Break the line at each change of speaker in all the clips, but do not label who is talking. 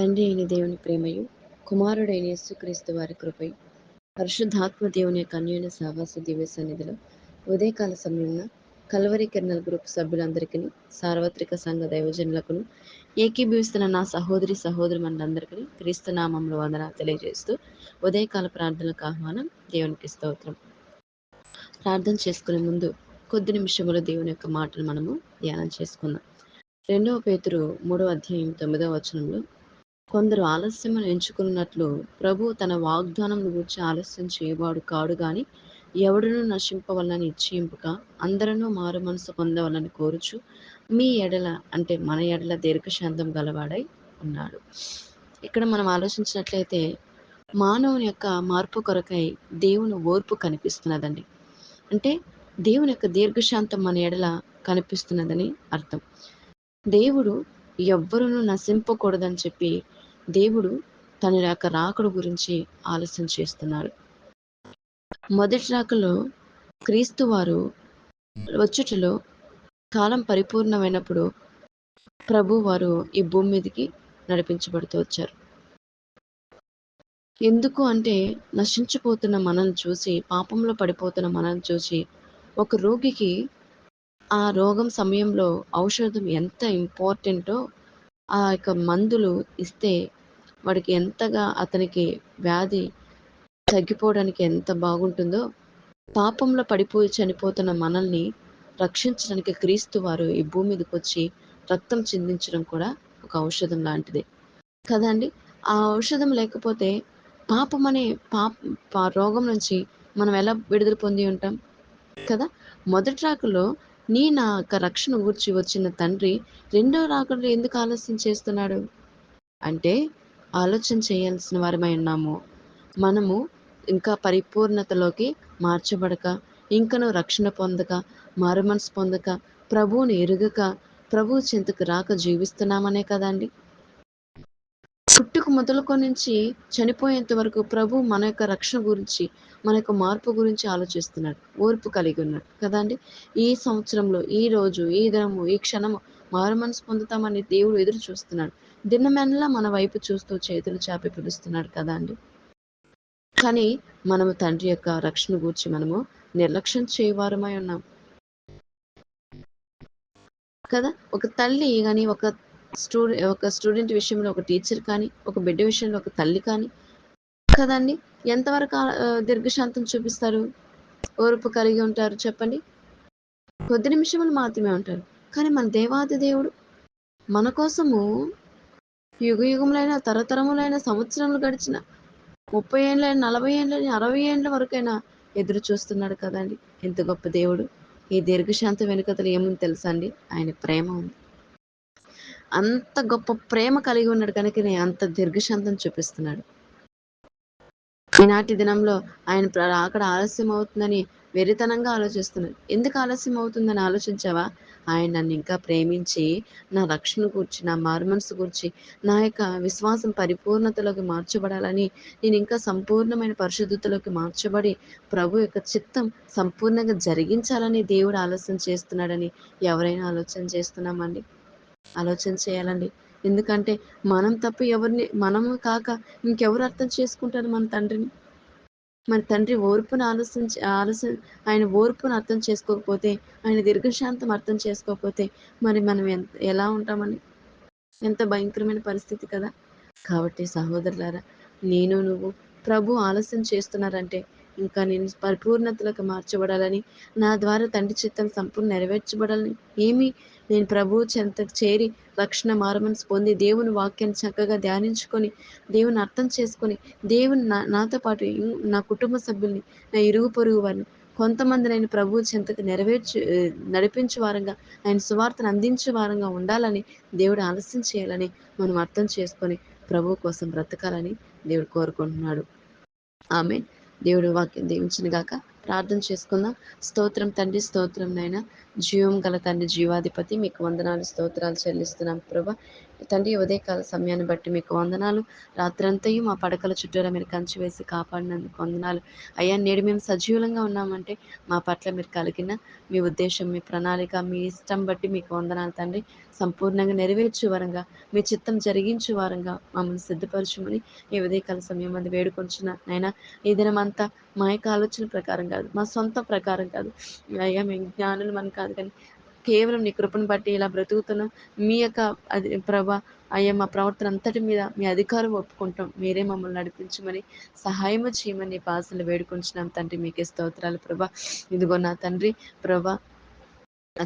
తండ్రి అయిన దేవుని ప్రేమయు కుమారుడైన యేసుక్రీస్తు వారి కృపయు. పరిశుద్ధాత్మ దేవుని యొక్క అన్యోన్య సావాస దివ్య సన్నిధిలో ఉదయకాల సమయంలో కల్వరి కిరణల్ గ్రూప్ సభ్యులందరికీ సార్వత్రిక సంఘ దైవజనులకును ఏకీభవిస్తున్న నా సహోదరి సహోదరి మనందరికీ క్రీస్తు నామంలో వందన తెలియజేస్తూ ఉదయకాల ప్రార్థనలకు ఆహ్వానం దేవునికి స్తోత్రం. ప్రార్థన చేసుకునే ముందు కొద్ది నిమిషములు దేవుని యొక్క మాటలు మనము ధ్యానం చేసుకుందాం. రెండవ పేతురు మూడవ అధ్యాయం తొమ్మిదవ వచనంలో కొందరు ఆలస్యమును ఎంచుకున్నట్లు ప్రభు తన వాగ్దానం గురించి ఆలస్యం చేయవాడు కాడు గాని ఎవడును నశింపవలని ఇచ్చేంపుక అందరూ మారు మనసు పొందవలని కోరుచు మీ ఎడల అంటే మన ఎడల దీర్ఘశాంతం గలవాడై ఉన్నాడు. ఇక్కడ మనం ఆలోచించినట్లయితే మానవుని యొక్క మార్పు కొరకై దేవుని ఓర్పు కనిపిస్తున్నదండి. అంటే దేవుని యొక్క దీర్ఘశాంతం మన ఎడల కనిపిస్తున్నదని అర్థం. దేవుడు ఎవ్వరూ నశింపకూడదని చెప్పి దేవుడు తన యొక్క రాకడు గురించి ఆలస్యం చేస్తున్నాడు. మొదటి రాకలో క్రీస్తు వారు వచ్చుటలో కాలం పరిపూర్ణమైనప్పుడు ప్రభు వారు ఈ భూమి మీదకి నడిపించబడుతూ వచ్చారు. ఎందుకు అంటే నశించిపోతున్న మనల్ని చూసి పాపంలో పడిపోతున్న మనల్ని చూసి ఒక రోగికి ఆ రోగం సమయంలో ఔషధం ఎంత ఇంపార్టెంటో ఆ యొక్క మందులు ఇస్తే వాడికి ఎంతగా అతనికి వ్యాధి తగ్గిపోవడానికి ఎంత బాగుంటుందో పాపంలో పడిపోయి చనిపోతున్న మనల్ని రక్షించడానికి క్రీస్తు వారు ఈ భూమి మీదకి వచ్చి రక్తం చిందించడం కూడా ఒక ఔషధం లాంటిది. కదండి ఆ ఔషధం లేకపోతే పాపం అనే పాప రోగం నుంచి మనం ఎలా విడుదల పొంది ఉంటాం? కదా? మొదటి రాకులో నీ నా యొక్క రక్షణ గూర్చి వచ్చిన తండ్రి రెండో రాకడలో ఎందుకు ఆలస్యం చేస్తున్నాడు? అంటే ఆలోచన చేయాల్సిన వారమై ఉన్నాము. మనము ఇంకా పరిపూర్ణతలోకి మార్చబడక ఇంకను రక్షణ పొందక మారుమనసు పొందక ప్రభువుని ఎరుగక ప్రభు చింతకు రాక జీవిస్తున్నామనే కదండి పుట్టుకు మొదలుకొని నుంచి చనిపోయేంత వరకు ప్రభు మన యొక్క రక్షణ గురించి మన యొక్క మార్పు గురించి ఆలోచిస్తున్నాడు ఓర్పు కలిగి ఉన్నాడు. కదండి ఈ సంవత్సరంలో ఈ రోజు ఈ దినము ఈ క్షణము మారు మనసు పొందుతామని దేవుడు ఎదురు చూస్తున్నాడు. దినమెనలా మన వైపు చూస్తూ చేతులు చాపి పిలుస్తున్నాడు కదా అండి? కానీ మనము తండ్రి యొక్క రక్షణ గురించి మనము నిర్లక్ష్యం చేయవారమై ఉన్నాం. కదా? ఒక తల్లి కానీ ఒక స్టూడెంట్ ఒక స్టూడెంట్ విషయంలో ఒక టీచర్ కానీ ఒక బిడ్డ విషయంలో ఒక తల్లి కానీ కదండి ఎంతవరకు దీర్ఘశాంతం చూపిస్తారు? ఓర్పు కలిగి ఉంటారు చెప్పండి. కొద్ది నిమిషములు మాత్రమే ఉంటారు. కానీ మన దేవాది దేవుడు మన కోసము యుగ యుగములైన తరతరములైన సంవత్సరములు గడిచిన ముప్పై ఏండ్లైన నలభై ఏళ్ళని అరవై ఏండ్ల వరకైనా ఎదురు చూస్తున్నాడు కదండి. ఎంత గొప్ప దేవుడు. ఈ దీర్ఘశాంతం వెనుకతలు ఏముంది తెలుసా అండి? ఆయన ప్రేమ ఉంది. అంత గొప్ప ప్రేమ కలిగి ఉన్నాడు కనుక అంత దీర్ఘశాంతం చూపిస్తున్నాడు. ఈనాటి దినంలో ఆయన అక్కడ ఆలస్యం అవుతుందని వెరితనంగా ఆలోచిస్తున్నాడు. ఎందుకు ఆలస్యం అవుతుందని ఆలోచించావా? ఆయన నన్ను ఇంకా ప్రేమించి నా రక్షణ గురించి నా మారుమనసు గురించి నా యొక్క విశ్వాసం పరిపూర్ణతలోకి మార్చబడాలని నేను ఇంకా సంపూర్ణమైన పరిశుద్ధతలోకి మార్చబడి ప్రభు యొక్క చిత్తం సంపూర్ణంగా జరిగించాలని దేవుడు ఆలోచన చేస్తున్నాడని ఎవరైనా ఆలోచన చేస్తున్నామండి? ఆలోచన చేయాలండి. ఎందుకంటే మనం తప్ప ఎవరిని మనము కాక ఇంకెవరు అర్థం చేసుకుంటారు మన తండ్రిని. మన తండ్రి ఓర్పును ఆలోచించి ఆలోచన ఆయన ఓర్పును అర్థం చేసుకోకపోతే ఆయన దీర్ఘశాంతం అర్థం చేసుకోకపోతే మరి మనం ఎంత ఎలా ఉంటామని ఎంత భయంకరమైన పరిస్థితి కదా. కాబట్టి సహోదరులారా నేను నువ్వు ప్రభు ఆలస్యం చేస్తున్నారంటే ఇంకా నేను పరిపూర్ణతలకు మార్చబడాలని నా ద్వారా తండ్రి చిత్తం సంపూర్ణ నెరవేర్చబడాలని. ఏమి నేను ప్రభు చెంతకు చేరి రక్షణ మారమనసు పొంది దేవుని వాక్యాన్ని చక్కగా ధ్యానించుకొని దేవుని అర్థం చేసుకొని దేవుని నా నాతో పాటు నా కుటుంబ సభ్యుల్ని నా ఇరుగు పొరుగు వారిని కొంతమంది నేను ప్రభు చెంతకు నెరవేర్చు నడిపించే వారంగా ఆయన సువార్తను అందించే వారంగా ఉండాలని దేవుడు ఆలస్యం చేయాలని మనం అర్థం చేసుకొని ప్రభు కోసం బ్రతకాలని దేవుడు కోరుకుంటున్నాడు. ఆమె దేవుడు వాక్యం దీవించిన గాక ప్రార్థన చేసుకుందాం. స్తోత్రం తండ్రి స్తోత్రం నాయన. జీవం గల తండ్రి జీవాధిపతి మీకు వందనాలు స్తోత్రాలు చెల్లిస్తున్నాం ప్రభా. తండ్రి ఉదయకాల సమయాన్ని బట్టి మీకు వందనాలు. రాత్రంతయు మా పడకల చుట్టూరా మీరు కంచి వేసి కాపాడినందుకు వందనాలు. అయ్యా నేడు మేము సజీవులంగా ఉన్నామంటే మా పట్ల మీరు కలిగిన మీ ఉద్దేశం మీ ప్రణాళిక మీ ఇష్టం బట్టి మీకు వందనాలు తండ్రి. సంపూర్ణంగా నెరవేర్చే వరంగా మీ చిత్తం జరిగించే వారంగా మమ్మల్ని సిద్ధపరచమని ఈ ఉదయకాల సమయం మంది వేడుకొంచున్న. నైనా ఈ దినమంతా మా యొక్క ఆలోచన ప్రకారం కాదు మా సొంత ప్రకారం కాదు. అయ్యా మేము జ్ఞానులు మనం కాదు కానీ కేవలం నీ కృపను బట్టి ఇలా బ్రతుకుతున్నాం మీ యొక్క అది ప్రభ అయ్యా మా ప్రవర్తన అంతటి మీద మీ అధికారం ఒప్పుకుంటాం. మీరే మమ్మల్ని నడిపించమని సహాయము చేయమని పాసలు వేడుకుంటున్నాం తండ్రి మీకే స్తోత్రాలు ప్రభా. ఇదిగో నా తండ్రి ప్రభా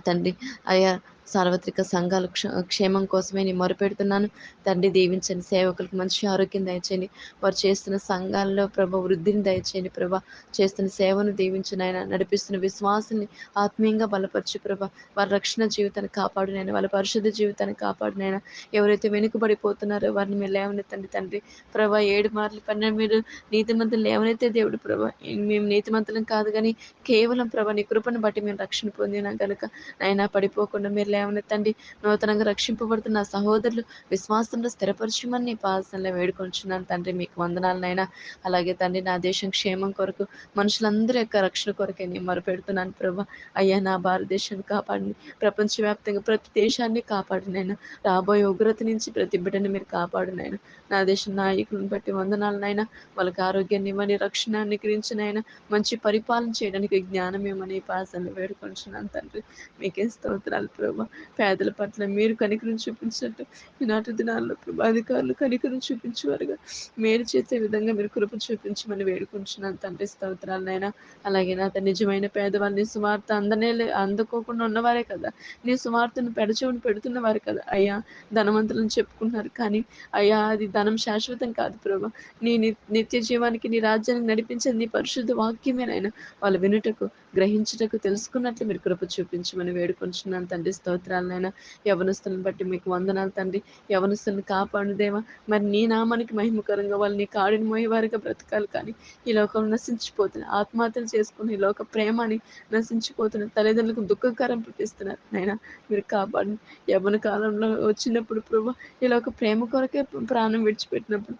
తండ్రి. అయ్యా సార్వత్రిక సంఘాల క్షేమం కోసమే నేను మొరపెడుతున్నాను. తండ్రి దీవించండి. సేవకులకు మంచి ఆరోగ్యం దయచేయండి. వారు చేస్తున్న సంఘాల్లో ప్రభ వృద్ధిని దయచేయండి ప్రభ. చేస్తున్న సేవను దీవించిన ఆయన నడిపిస్తున్న విశ్వాసాన్ని ఆత్మీయంగా బలపరచు ప్రభ. వారి రక్షణ జీవితాన్ని కాపాడునైనా వాళ్ళ పరిశుద్ధ జీవితాన్ని కాపాడునైనా ఎవరైతే వెనుకబడిపోతున్నారో వారిని మీరు లేవనెత్తండి తండ్రి. ప్రభ ఏడు మార్లు పన్నెండు మీరు నీతిమంతులు లేవనైతే దేవుడు ప్రభా. మేము నీతిమంతులం కాదు కానీ కేవలం ప్రభ నీ కృపను బట్టి మేము రక్షణ పొందినా కనుక నైనా పడిపోకుండా మీరు లేవనెత్తండి. నూతనంగా రక్షింపబడుతున్న సహోదరులు విశ్వాసంలో స్థిరపరచమని పాసంలో వేడుకొంచున్నాను. తండ్రి మీకు వందనాలనైనా అలాగే తండ్రి నా దేశం క్షేమం కొరకు మనుషులందరి యొక్క రక్షణ కొరకే నేను మొరపెడుతున్నాను ప్రభా. అయ్యా నా భారతదేశాన్ని కాపాడిని ప్రపంచవ్యాప్తంగా ప్రతి దేశాన్ని కాపాడినైనా రాబోయే ఉగ్రత నుంచి ప్రతి బిడ్డని మీరు కాపాడినైనా నా దేశ నాయకులను బట్టి వందనాలనైనా వాళ్ళకి ఆరోగ్యాన్ని ఇవ్వని రక్షణ అనుగ్రహించినైనా మంచి పరిపాలన చేయడానికి జ్ఞానం ఇవ్వమని పాసంలో వేడుకొంచున్నాను తండ్రి. మీకే స్తోత్రాలు ప్రభా. పేదల పట్ల మీరు కనికరం చూపించినట్టు ఈనాటి దినాల్లో ప్రభా అధికారులు కనికరం చూపించేవారుగా. మేలు చేసే విధంగా మీరు కృప చూపించమని వేడుకుంటున్నాను. తండ్రి స్తోత్రాలనైనా అలాగే నా నిజమైన పేదవాళ్ళు నీ సువార్త అందనే అందుకోకుండా ఉన్నవారే కదా. నీ సువార్తను పెడచూని పెడుతున్నవారు కదా. అయ్యా ధనవంతులను చెప్పుకుంటున్నారు కానీ అయ్యా అది ధనం శాశ్వతం కాదు ప్రభా. నీ నిత్య జీవానికి నీ రాజ్యానికి నడిపించేది నీ పరిశుద్ధ వాక్యమేనైనా వాళ్ళు వినుటకు గ్రహించుటకు తెలుసుకున్నట్లు మీరు కృప చూపించమని వేడుకుంటున్నాను. తండ్రి స్తోత్రాలనైనా యవనస్తులను బట్టి మీకు వందనాలు తండ్రి. యవనస్తులను కాపాడుదేవా మరి నీ నామానికి మహిమకరంగా వాళ్ళు నీ కాడిని మోయేవారిగా బ్రతకాలి కానీ ఈ లోకం నశించిపోతున్నారు. ఆత్మహత్యలు చేసుకుని ఈ లోక ప్రేమని నశించిపోతున్న తల్లిదండ్రులకు దుఃఖకరం పుట్టిస్తున్నారు. నైనా మీరు కాపాడి యవన కాలంలో వచ్చినప్పుడు ప్రభు ఈ లోక ప్రేమ కొరకే ప్రాణం విడిచిపెట్టినప్పుడు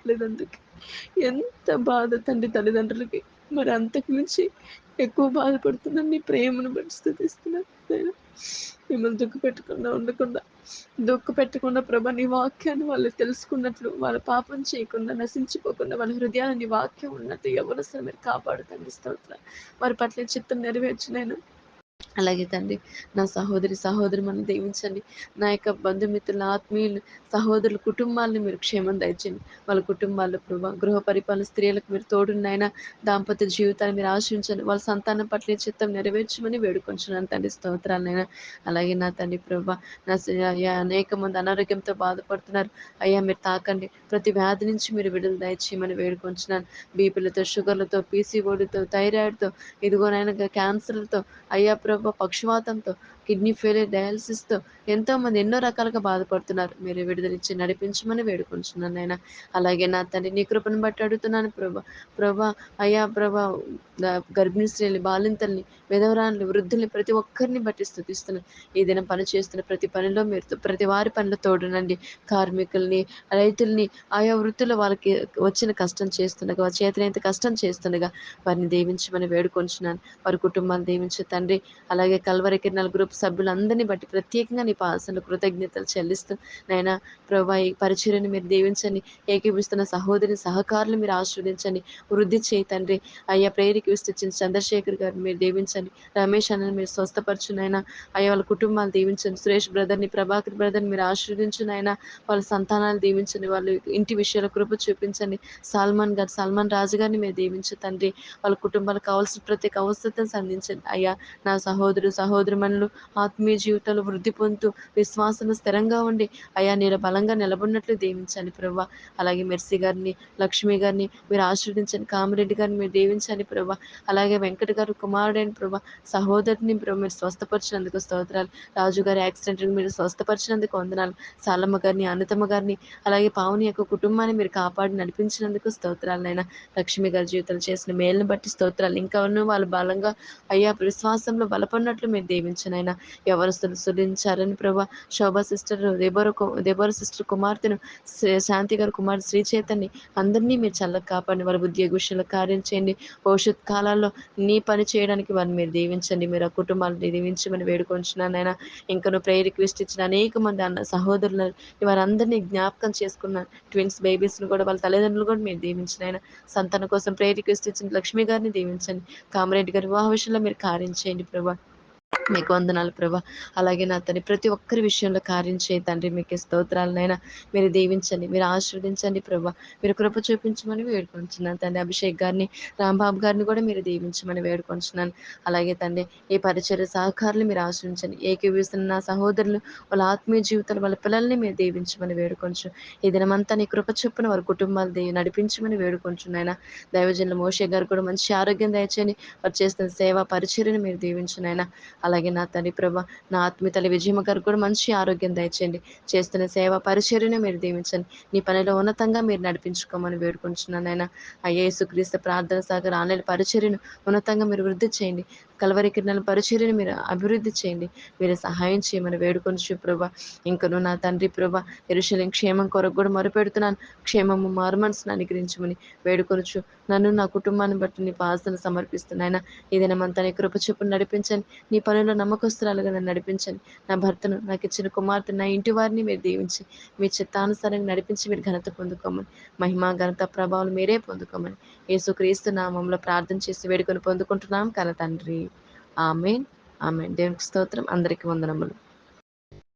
తల్లిదండ్రులకి ఎంత బాధ తండ్రి తల్లిదండ్రులకి. మరి అంతకు మించి ఎక్కువ బాధపడుతున్నాను నీ ప్రేమను బట్టి స్థుతిస్తున్నాను మిమ్మల్ని దుఃఖ పెట్టకుండా ఉండకుండా దుఃఖ పెట్టకుండా ప్రభా నీ వాక్యాన్ని వాళ్ళు తెలుసుకున్నట్లు వాళ్ళ పాపం చేయకుండా నశించిపోకుండా వాళ్ళ హృదయాన్ని నీ వాక్యం ఉన్నట్టు ఎవరు అసలు మీరు కాపాడుతండి స్తోత్రం. వారి పట్ల చిత్తం నెరవేర్చినైనా అలాగే తండ్రి నా సహోదరి సహోదరు మనం దీవించండి నా యొక్క బంధుమిత్రుల ఆత్మీయులు సహోదరుల కుటుంబాలను మీరు క్షేమం దయచండి వాళ్ళ కుటుంబాల్లో ప్రభావ గృహ పరిపాలన స్త్రీలకు మీరు తోడున్నైనా దాంపత్య జీవితాన్ని మీరు ఆశించండి వాళ్ళ సంతానం పట్ల చిత్తం నెరవేర్చమని వేడుకొంచున్నాను తండ్రి స్తోత్రాలైనా అలాగే నా తండ్రి ప్రభా నా అనేక మంది అనారోగ్యంతో బాధపడుతున్నారు. అయ్యా మీరు తాకండి. ప్రతి వ్యాధి నుంచి మీరు విడుదల దయచేయమని వేడుకొంచున్నాను. బీపీలతో షుగర్లతో పీసీఓడితో థైరాయిడ్తో ఇదిగోనైనా క్యాన్సర్లతో అయ్యా ప్రభా పక్షవాతంతో కిడ్నీ ఫెయిలియర్ డయాలసిస్తో ఎంతోమంది ఎన్నో రకాలుగా బాధపడుతున్నారు. మీరు విడుదలిచ్చి నడిపించమని వేడుకుంటున్నాను ఆయన అలాగే నా తండ్రి నీ కృపను బట్టి అడుగుతున్నాను ప్రభా. ప్రభా అయ్యా ప్రభా గర్భిణీ స్త్రీలు బాలింతల్ని విధవరాన్ని వృద్ధుల్ని ప్రతి ఒక్కరిని బట్టి స్థుతిస్తున్నాను. ఈ దినం పని చేస్తున్న ప్రతి పనిలో మీరు ప్రతి వారి పనిలో తోడునండి. కార్మికుల్ని రైతుల్ని ఆయా వృత్తులు వాళ్ళకి వచ్చిన కష్టం చేస్తుండగా వారి చేతనైతే కష్టం చేస్తుండగా వారిని దీవించమని వేడుకొంచున్నాను. వారి కుటుంబాన్ని దీవించే తండ్రి. అలాగే కల్వరి కిరణాల గ్రూప్ సభ్యులందరినీ బట్టి ప్రత్యేకంగా నీ పాసన కృతజ్ఞతలు చెల్లిస్తూ నైనా ప్రభా ఈ పరిచయని మీరు దీవించండి. ఏకీపిస్తున్న సహోదరి సహకారులు మీరు ఆశీర్వదించండి. వృద్ధి చేయి తండ్రి. అయ్యా ప్రేరికి విస్తరించిన చంద్రశేఖర్ గారిని మీరు దీవించండి. రమేష్ అన్నని మీరు స్వస్థపరచునైనా అయ్యా వాళ్ళ కుటుంబాలు దీవించండి. సురేష్ బ్రదర్ని ప్రభాకర్ బ్రదర్ని మీరు ఆశీర్వదించునైనా వాళ్ళ సంతానాలు దీవించండి. వాళ్ళు ఇంటి విషయాల కృప చూపించండి. సల్మాన్ గారు సల్మాన్ రాజు గారిని మీరు దీవించు తండ్రి. వాళ్ళ కుటుంబాలకు కావాల్సిన ప్రతి అవసరతను సంధించండి. అయ్యా నా సహోదరు సహోదరుమణులు ఆత్మీయ జీవితంలో వృద్ధి పొందుతూ విశ్వాసంలో స్థిరంగా ఉండి అయా నేను బలంగా నిలబడినట్లు దీవించాలి ప్రభా. అలాగే మెర్సీ గారిని లక్ష్మి గారిని మీరు ఆశ్రదించండి కామిరెడ్డి గారిని మీరు దీవించాలి ప్రభా. అలాగే వెంకట గారు కుమారుడైన ప్రభా సహోదరుని ప్రభు మీరు స్వస్థపరిచినందుకు స్తోత్రాలు. రాజు గారి యాక్సిడెంట్ మీరు స్వస్థపరిచినందుకు వందనాలు. సాలమ్మ గారిని అన్నతమ్మ గారిని అలాగే పావుని యొక్క కుటుంబాన్ని మీరు కాపాడి నడిపించినందుకు స్తోత్రాలనైనా లక్ష్మి గారి జీవితాలు చేసిన మేలును బట్టి స్తోత్రాలు. ఇంకా వాళ్ళు బలంగా అయ్యా విశ్వాసంలో బలపడినట్లు మీరు దీవించనైనా ఎవరు సులించారని Prabha Shobha sister Deborah Deborah sister కుమార్తెను శాంతి గారు కుమార్ శ్రీ చైతన్య అందరినీ మీరు చల్లగా కాపాడి వారి ఉద్యోగ విషయంలో కార్యం చేయండి. భవిష్యత్ కాలాల్లో నీ పని చేయడానికి వారిని మీరు దీవించండి. మీరు ఆ కుటుంబాలను దీవించమని వేడుకొంచున్నానైనా ఆయన ఇంకా నువ్వు ప్రేయర్ రిక్వెస్ట్ ఇచ్చిన అనేక మంది అన్న సహోదరులను వారందరినీ జ్ఞాపకం చేసుకున్న ట్విన్స్ బేబీస్ని కూడా వాళ్ళ తల్లిదండ్రులు కూడా మీరు దీవించిన ఆయన సంతానం కోసం ప్రేయర్ రిక్వెస్ట్ ఇచ్చిన లక్ష్మి గారిని దీవించండి. కామరెడ్డి గారి వివాహ విషయంలో మీరు కార్యం చేయండి ప్రభా మీకు వందనాలు ప్రభా. అలాగే నా తండ్రి ప్రతి ఒక్కరి విషయంలో కార్యం చేయి తండ్రి. మీకు స్తోత్రాలనైనా మీరు దీవించండి మీరు ఆశీర్వదించండి ప్రభా. మీరు కృప చూపించమని వేడుకొంచున్నాను తండ్రి. అభిషేక్ గారిని రాంబాబు గారిని కూడా మీరు దీవించమని వేడుకుంటున్నాను. అలాగే తండ్రి ఈ పరిచర్య సహకారులు మీరు ఆశ్రయించండి ఏకీవిస్తున్న నా సహోదరులు వాళ్ళ ఆత్మీయ జీవితాలు వాళ్ళ పిల్లల్ని మీరు దీవించమని వేడుకొంచు ఈ దినమంతా నీ కృప చొప్పున వారి కుటుంబాలు దేవి నడిపించమని వేడుకొంచున్నాయన దైవజనుల మోషే గారు కూడా మంచి ఆరోగ్యం దయచేయండి. వారు చేస్తున్న సేవా పరిచర్యను మీరు దీవించునైనా అలాగే నా తండ్రి ప్రభ నా ఆత్మీయ తల్లి విజయమ్మ గారు కూడా మంచి ఆరోగ్యం దయచేయండి. చేస్తున్న సేవ పరిచర్యను మీరు దీవించండి. నీ పనిలో ఉన్నతంగా మీరు నడిపించుకోమని వేడుకుంటున్నాను ఆయన అయ్యేసు క్రీస్తు ప్రార్థన సాగర్ ఆన్లైన్ పరిచర్యను ఉన్నతంగా మీరు వృద్ధి చేయండి. కలవరి కిరణాల పరిచర్యను మీరు అభివృద్ధి చేయండి. మీరు సహాయం చేయమని వేడుకొని ప్రభా ఇంకను నా తండ్రి ప్రభా ఎరుశలేం క్షేమం కొరకు కూడా మొరుపెడుతున్నాను. క్షేమము మారుమనసును అనుగ్రహించమని వేడుకొనుచు నన్ను నా కుటుంబాన్ని బట్టి నీ పాసన సమర్పిస్తున్నాయన ఏదైనా మంతా నీ కృప చూపు నడిపించండి. నీ పనుల్లో నమ్మకస్తురాలుగా నన్ను నడిపించండి. నా భర్తను నాకు ఇచ్చిన కుమార్తె నా ఇంటి వారిని మీరు దీవించి మీ చిత్తానుసారంగా నడిపించి మీరు ఘనత పొందుకోమని మహిమా ఘనత ప్రభావాలు మీరే పొందుకోమని యేసుక్రీస్తు నామంలో ప్రార్థన చేసి వేడుకొని పొందుకుంటున్నాం. కల తండ్రి. ఆమెన్. ఆమెన్. దేవునికి స్తోత్రం. అందరికీ వందనములు.